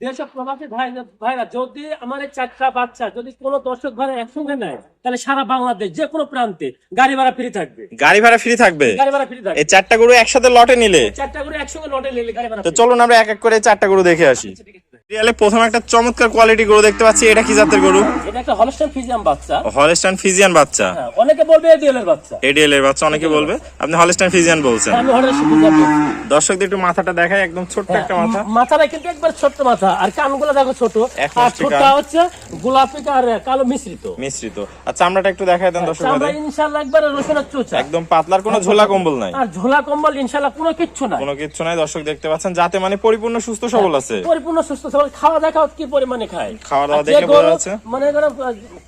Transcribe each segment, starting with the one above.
দেশে প্রবাসী ভাই ভাইরা যদি আমার এই চারটা বাচ্চা যদি কোনো দর্শক ভাই একসঙ্গে নেয় তাহলে সারা বাংলাদেশ যে কোনো প্রান্তে গাড়ি ভাড়া ফ্রি থাকবে। গাড়ি ভাড়া ফ্রি থাকবে? গাড়ি ভাড়া ফ্রি থাকবে। এই চারটা গরু একসাথে লটে নিলে? চারটা গরু একসঙ্গে লটে নিলে গাড়ি ভাড়া তো। চলুন আমরা এক এক করে চারটা গরু দেখে আসি। আচ্ছা। রিয়ালে প্রথম একটা চমৎকার কোয়ালিটি গরু দেখতে পাচ্ছি এটা কি জাতের গরু? এটা একটা হলস্টাইন ফিজিয়াম বাচ্চা। হলস্টাইন ফিজিয়ান বাচ্চা। হ্যাঁ, অনেকে বলবে এডিএল এর বাচ্চা। এডিএল এর বাচ্চা অনেকে বলবে। আপনি হলস্টাইন ফিজিয়ান বলছেন। আমি হলস্টাইন বলছি। দর্শকদের একটু মাথাটা দেখায় একদম ছোট্ট একটা মাথা। হ্যাঁ, মাথাটা কিন্তু একবার ছোট্ট মাথা আর কানগুলো দেখো ছোট। আর ছোটটা হচ্ছে গোলাপি আর কালো মিশ্রিত। মিশ্রিত। চামড়াটা একটু দেখায় দেন দর্শক আমরা ইনশাল্লাহ একবার রসুনের চোচা। একদম পাতলার কোনো ঝোলা কম্বল নাই। আর ঝোলা কম্বল ইনশাল্লাহ কোনো কিচ্ছু নাই। কোনো কিছু নাই দর্শক দেখতে পাচ্ছেন। যাতে মানে পরিপূর্ণ সুস্থ সবল আছে। পরিপূর্ণ সুস্থ খাওয়া দাওয়া কি পরিমাণে খায়? খাওয়া দাওয়া আর যে দেখে বোঝা যাচ্ছে। মানে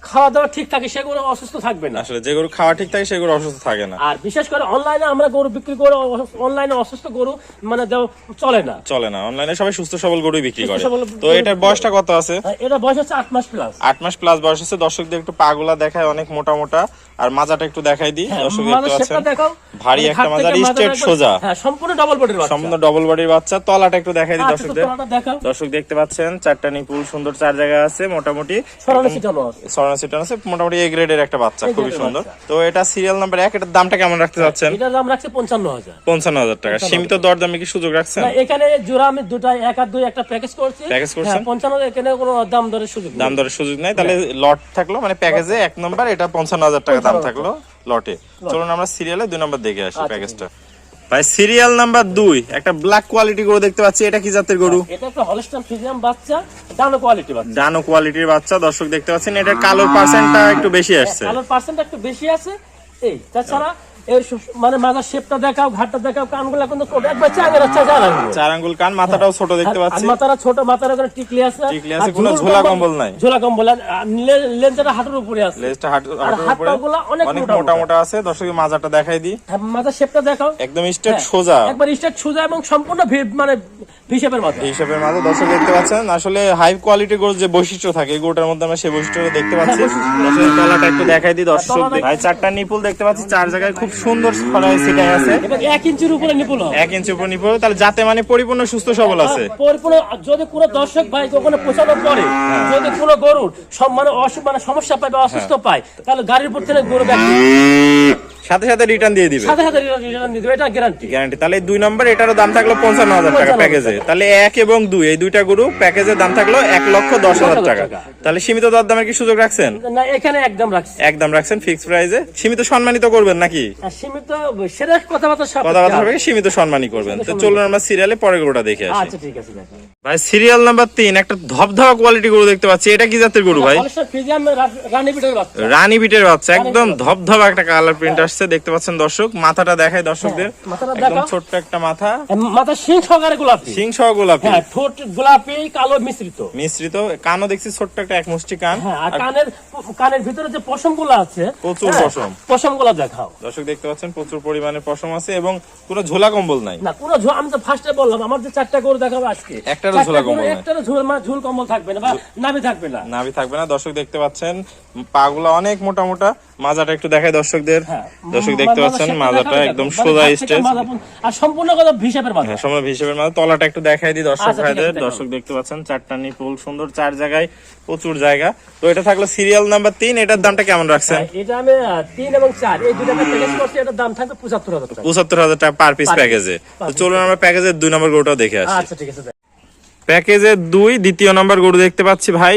খাওয়া দাওয়া ঠিক থাকে সেগুলো অসুস্থ থাকবে না। আসলে যে গরু খাওয়া ঠিক থাকে সে গরু অসুস্থ থাকে না। আর বিশেষ করে অনলাইনে আমরা গরু বিক্রি করে অনলাইনে অসুস্থ গরু মানে চলে না। চলে না। অনলাইনে সবাই সুস্থ সবল গরুই বিক্রি করে। তো এটার বয়সটা কত আছে? এটা বয়স হচ্ছে মাস প্লাস মাস প্লাস বয়স আছে। দর্শকদের একটু পাগুলা দেখায় অনেক মোটা মোটা। আর মাজাটা একটু দেখাই দিই। দর্শক দেখতে পাচ্ছেন ভারী মানে একটা মাজাটা স্ট্রেট সোজা। হ্যাঁ সম্পূর্ণ ডবল বডির বাচ্চা। সম্পূর্ণ ডবল বডির বাচ্চা। তলাটা একটু দেখাই দিই আচ্ছা, দর্শকদের। দর্শক দেখতে পাচ্ছেন চারটা নিপুল সুন্দর চার জায়গা আছে মোটামুটি সরানো। সিটানো আছে। মোটামুটি এ গ্রেডের একটা বাচ্চা খুবই সুন্দর। তো এটা সিরিয়াল নাম্বার এক এটার দামটা কেমন রাখতে চাচ্ছেন? এটার দাম রাখছে পঞ্চান্ন হাজার। পঞ্চান্ন হাজার টাকা। সীমিত দরদামে কি সুযোগ রাখছেন? না, এখানে জোড়া আমি দুটা এক আর দুই একটা প্যাকেজ করছি। প্যাকেজ করছেন? হ্যাঁ, পঞ্চান্ন এখানে কোনো দাম দরের সুযোগ দাম দরের সুযোগ নাই। তাহলে লট থাকল মানে প্যাকেজে এক নম্বর এটা পঞ্চান্ন হাজার টাকা দাম থাকল লটে চলুন আমরা সিরিয়ালে দুই নম্বর দেখে আসি আচ্ছা, প্যাকেজটা ভাই সিরিয়াল নাম্বার দুই। একটা ব্ল্যাক কোয়ালিটি গরু দেখতে পাচ্ছি এটা কি জাতের গরু? এটা তো হলস্টাইন ফ্রিজিয়াম বাচ্চা ডানো কোয়ালিটি বাচ্চা। ডানো কোয়ালিটির বাচ্চা দর্শক দেখতে পাচ্ছেন এটা কালোর পার্সেন্টটা একটু বেশি আসছে। কালোর পার্সেন্টটা একটু বেশি আছে। এই তাছাড়া এর মানে মাথার শেপটা দেখাও ঘাটটা দেখাও কানগুলো কিন্তু ছোট, একবার চাঙের আঙুল। চার আঙ্গুল। কান মাথাটাও ছোট দেখতে পাচ্ছি। মাথারা ছোট মাথার ওখানে টিকলি আছে। টিকলি আছে, কোনো ঝোলা কম্বল নাই। ঝোলা কম্বল লেন্সটা হাঁটুর উপরে আছে। আর হাঁটুর উপরে। অনেক মোটা মোটা মোটা আছে। দর্শকের মাজাটা দেখাই দিই। হ্যাঁ, মাথার শেপটা দেখাও। একদম স্ট্রেট হ্যাঁ, সোজা। একবার স্টেট সোজা এবং সম্পূর্ণ মানে হিসেবের মাথা এই হিসাবের মাঝে দর্শক দেখতে পাচ্ছেন? আসলে হাই কোয়ালিটি গরুর যে বৈশিষ্ট্য থাকে এই গরুটার মধ্যে আমরা সেই বৈশিষ্ট্য দেখতে পাচ্ছি। দর্শকের তলাটা একটু দেখাই দিই দর্শক ভাই চারটা নিপুল দেখতে পাচ্ছি চার জায়গায় খুব সুন্দর ছড়ায় সিটাই আছে। এবং এক ইঞ্চির উপরে নিপুল এক ইঞ্চি উপর নিপুল তাহলে যাতে মানে পরিপূর্ণ সুস্থ সবল আছে। পরিপূর্ণ যদি কোনো দর্শক ভাই ওখানে পৌঁছানোর পরে হ্যাঁ। যদি কোনো গরুর সব- মানে অসুখ মানে সমস্যা পায় বা অসুস্থ পায় তাহলে গাড়ির উপর থেকে গরু ব্যাগ সাথে সাথে রিটার্ন দিয়ে দিবে। সাথে সাথে রিটার্ন দিয়ে দেবে এটা গ্যারান্টি গ্যারান্টি তাহলে দুই নম্বর এটারও দাম থাকল পঞ্চান্ন হাজার টাকা প্যাকেজে। তাহলে এক এবং দুই এই দুইটা গরু প্যাকেজের দাম থাকল এক লক্ষ দশ হাজার টাকা। তাহলে সীমিত দর দামের কি সুযোগ রাখছেন? না এখানে একদম রাখছি। একদম রাখছেন ফিক্স প্রাইসে সীমিত সম্মানিত করবেন নাকি? আর সীমিত সেটা কথাবার্তা সব কথাবার্তা হবে সীমিত সম্মানই করবেন। তো চলুন আমরা সিরিয়ালে পরের গরুটা দেখে আসি। আচ্ছা ঠিক আছে দেখেন। ভাই সিরিয়াল নাম্বার তিন একটা ধপধপা কোয়ালিটি গরু দেখতে পাচ্ছি। এটা কি জাতের গরু ভাই? রানী বিটের বাচ্চা। রানী বিটের বাচ্চা একদম ধপধপা একটা কালার প্রিন্ট আসছে দেখতে পাচ্ছেন দর্শক মাথাটা দেখায় দর্শকদের। হ্যাঁ, একদম ছোট্ট একটা মাথা। মাথা সিং সহকারে গোলাপি। সিং সহ গোলাপি। হ্যাঁ ঠোঁট গোলাপি কালো মিশ্রিত। মিশ্রিত। কানও দেখছি ছোট্ট একটা এক মুষ্টি কান। হ্যাঁ আর কানের কানের ভিতরে যে পশমগুলো আছে প্রচুর পশম। পশম। গুলো দেখাও। দর্শক দেখতে পাচ্ছেন প্রচুর পরিমাণে পশম আছে এবং কোনো ঝোলা কম্বল নাই। না পুরো ঝোল আমি তো ফার্স্টে বললাম আমার যে চারটা গরু দেখাবো আজকে। একটারও চারটা ঝোলা কম্বল নাই। একটারও ঝোল মানে ঝুল কম্বল থাকবে না বা নাভি থাকবে না। নাভি থাকবে না। দর্শক দেখতে পাচ্ছেন পাগুলা অনেক মোটা মোটা। মাজাটা একটু দেখায় দর্শকদের। হ্যাঁ। দর্শক দেখতে পাচ্ছেন মাজাটা একদম সোজা স্টেজ। আর সম্পূর্ণ কথা হিসাবের মাথা হ্যাঁ সময় হিসেবের মাঝে তলাটা একটু দেখাই দিই দর্শক আচ্ছা, ভাইদের। দর্শক দেখতে পাচ্ছেন চারটা নিপুল সুন্দর চার জায়গায় প্রচুর জায়গা। তো এটা থাকল সিরিয়াল নাম্বার তিন। এটার দামটা কেমন রাখছেন? হ্যাঁ, এটা আমি আহ, তিন এবং চার। এই দুটাকে প্যাকেজ করছি এটার দাম থাকবে পঁচাত্তর হাজার টাকা। পঁচাত্তর হাজার টাকা পার পিস প্যাকেজে তো। চলুন আমরা প্যাকেজের দুই নম্বর গরুটাও দেখে আসি। আচ্ছা ঠিক আছে প্যাকেজের দুই দ্বিতীয় নম্বর গরু দেখতে পাচ্ছি ভাই।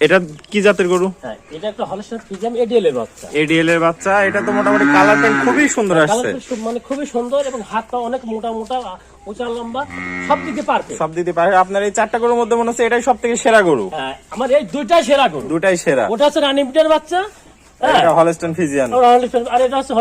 এটা কি জাতের গরু? হ্যাঁ এটা একটা হলস্টাইন ফ্রিজিয়াম এডিএল এর বাচ্চা। এডিএল এর বাচ্চা এটা তো মোটামুটি কালার প্যান্ট খুবই সুন্দর আসছে। খুব- মানে খুবই সুন্দর এবং হাতটা অনেক মোটা মোটা উঁচা লম্বা সব দিকে পারবে সব দিকে পারে আপনার এই চারটা গরুর মধ্যে মনে হচ্ছে এটাই সব থেকে সেরা গরু? আমার এই দুইটাই সেরা গরু। দুটাই সেরা। ওটা হচ্ছে রানী বিটের বাচ্চা হ্যাঁ এটা হলস্টন ফিজিয়ান। আর এটা হচ্ছে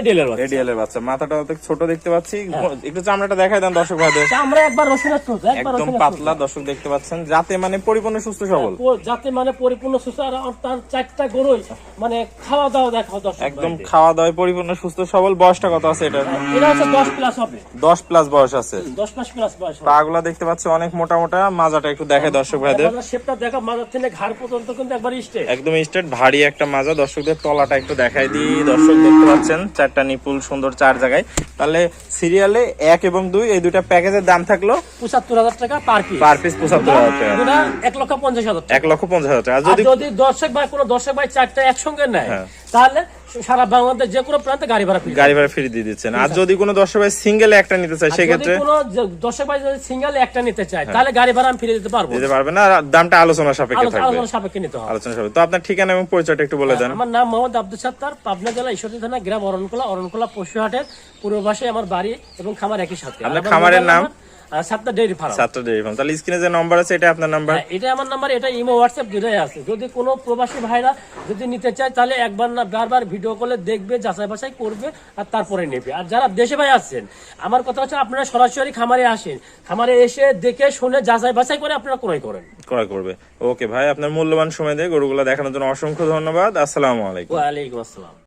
এডিএল এর বাচ্চা এডিএল এর বাচ্চা। মাথাটা ছোট দেখতে পাচ্ছি। হ্যাঁ। একটু চামড়াটা দেখাই দেন দর্শক ভাইদের। আমরা একবার রসুনের চোখ একবার একদম পাতলা দর্শক দেখতে পাচ্ছেন। যাতে মানে পরিপূর্ণ সুস্থ সবল। যাতে মানে পরিপূর্ণ সুস্থ আর তার চারটা গরুই মানে খাওয়া দাওয়া দেখাও দর্শক একদম খাওয়া দাওয়ায় পরিপূর্ণ সুস্থ সবল। বয়সটা কত আছে এটা এটা হচ্ছে দশ প্লাস হবে। দশ প্লাস বয়স আছে। দশ মাস প্লাস বয়স পাগুলা দেখতে পাচ্ছি অনেক মোটা মোটা। মাজাটা একটু দেখে দর্শক ভাইদের। শেপটা দেখা মাথার থেকে ঘাড় পর্যন্ত কিন্তু একবার স্টে একদম স্ট্রেট ভারী একটা মাজা। দর্শক দর্শকদের তলাটা একটু দেখাই দিই। দর্শক দেখতে পাচ্ছেন চারটা নিপুল সুন্দর চার জায়গায়। তাহলে সিরিয়ালে এক এবং দুই এই দুইটা প্যাকেজের দাম থাকল পঁচাত্তর হাজার টাকা পার পিস পার পিস পঁচাত্তর হাজার টাকা। এক লক্ষ পঞ্চাশ হাজার এক লক্ষ পঞ্চাশ হাজার টাকা। যদি দর্শক ভাই কোনো দর্শক ভাই চারটা একসঙ্গে নেয় হ্যাঁ। তাহলে সারা বাংলাদেশ যে কোনো প্রান্তে গাড়ি ভাড়া ফ্রি। গাড়ি ভাড়া ফ্রি দিয়ে দিচ্ছেন। আর যদি কোনো দর্শক ভাই সিঙ্গেল একটা নিতে চায় কোনো দর্শক ভাই যদি সিঙ্গেল একটা নিতে চায় তাহলে গাড়ি ভাড়া আমি ফিরে দিতে পারব। দিতে পারবে না। আর দামটা আলোচনা সাপেক্ষে থাকবে। আলোচনা সাপেক্ষে নিতে হবে। আলোচনা সাপেক্ষে। তো আপনার ঠিকানা এবং পরিচয়টা একটু বলে দেন। আমার নাম মোহাম্মদ আব্দুল সত্তার পাবনা জেলা ঈশ্বরদী থানা গ্রাম অরণকোলা অরণকোলা পশুহাটের পূর্ব পাশে আমার বাড়ি এবং খামার একই সাথে। আপনার খামারের নাম? সাতটা ফার্ম সাতটা ফার্ম তাহলে স্ক্রিনে যে নম্বর আছে এটা আপনার নাম্বার হ্যাঁ, এটা আমার নাম্বার এটা ইমো হোয়াটসঅ্যাপ দুটাই আছে। যদি কোনো প্রবাসী ভাইরা যদি নিতে চায় তাহলে একবার না বারবার ভিডিও কলে দেখবে যাচাই বাছাই করবে আর তারপরে নেবে। আর যারা দেশে ভাই আছেন আমার কথা হচ্ছে আপনারা সরাসরি খামারে আসেন। খামারে এসে দেখে শুনে যাচাই বাছাই করে আপনারা ক্রয় করেন। ক্রয় করবে। ওকে ভাই আপনার মূল্যবান সময় দিয়ে গরুগুলো দেখানোর জন্য অসংখ্য ধন্যবাদ। আসসালামু আলাইকুম। ওয়ালাইকুম আসসালাম।